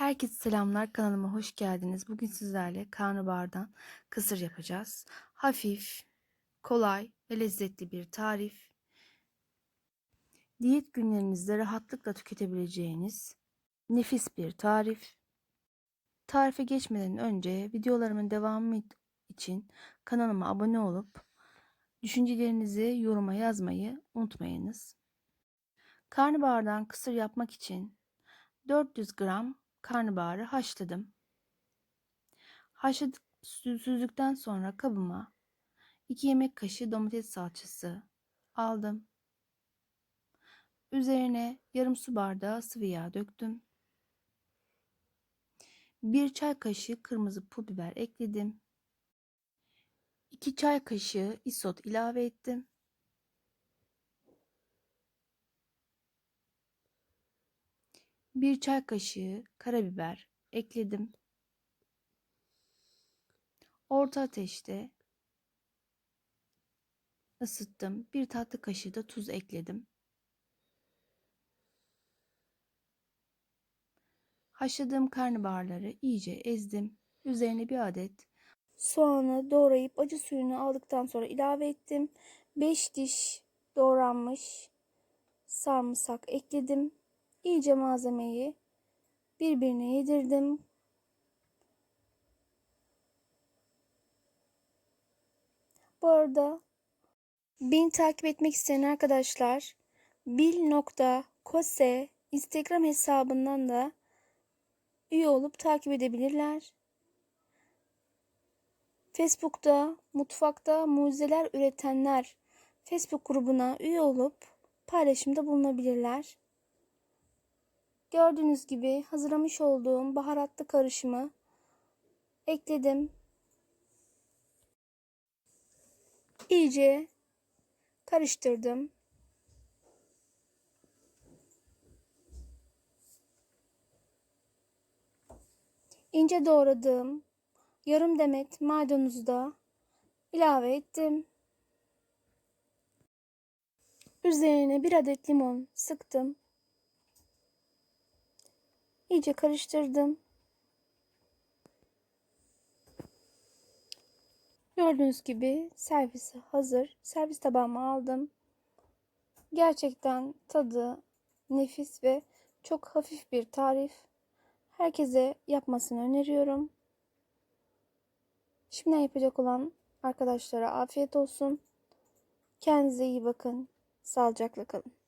Herkese selamlar kanalıma hoş geldiniz. Bugün sizlerle karnabahardan kısır yapacağız. Hafif, kolay ve lezzetli bir tarif. Diyet günlerinizde rahatlıkla tüketebileceğiniz nefis bir tarif. Tarife geçmeden önce videolarımın devamı için kanalıma abone olup düşüncelerinizi yoruma yazmayı unutmayınız. Karnabahardan kısır yapmak için 400 gram karnabaharı haşladım. Haşladık süzdükten sonra kabıma 2 yemek kaşığı domates salçası aldım. Üzerine yarım su bardağı sıvı yağ döktüm. 1 çay kaşığı kırmızı pul biber ekledim. 2 çay kaşığı isot ilave ettim. 1 çay kaşığı karabiber ekledim. Orta ateşte ısıttım. 1 tatlı kaşığı da tuz ekledim. Haşladığım karnabaharları iyice ezdim. Üzerine bir adet soğanı doğrayıp acı suyunu aldıktan sonra ilave ettim. 5 diş doğranmış sarımsak ekledim. İyice malzemeyi birbirine yedirdim. Bu arada beni takip etmek isteyen arkadaşlar bil.kose Instagram hesabından da üye olup takip edebilirler. Facebook'ta Mutfakta Mucizeler Üretenler Facebook grubuna üye olup paylaşımda bulunabilirler. Gördüğünüz gibi hazırlamış olduğum baharatlı karışımı ekledim. İyice karıştırdım. İnce doğradığım yarım demet maydanozu da ilave ettim. Üzerine bir adet limon sıktım. İyice karıştırdım. Gördüğünüz gibi servisi hazır. Servis tabağıma aldım. Gerçekten tadı nefis ve çok hafif bir tarif. Herkese yapmasını öneriyorum. Şimdiden yapacak olan arkadaşlara afiyet olsun. Kendinize iyi bakın. Sağlıcakla kalın.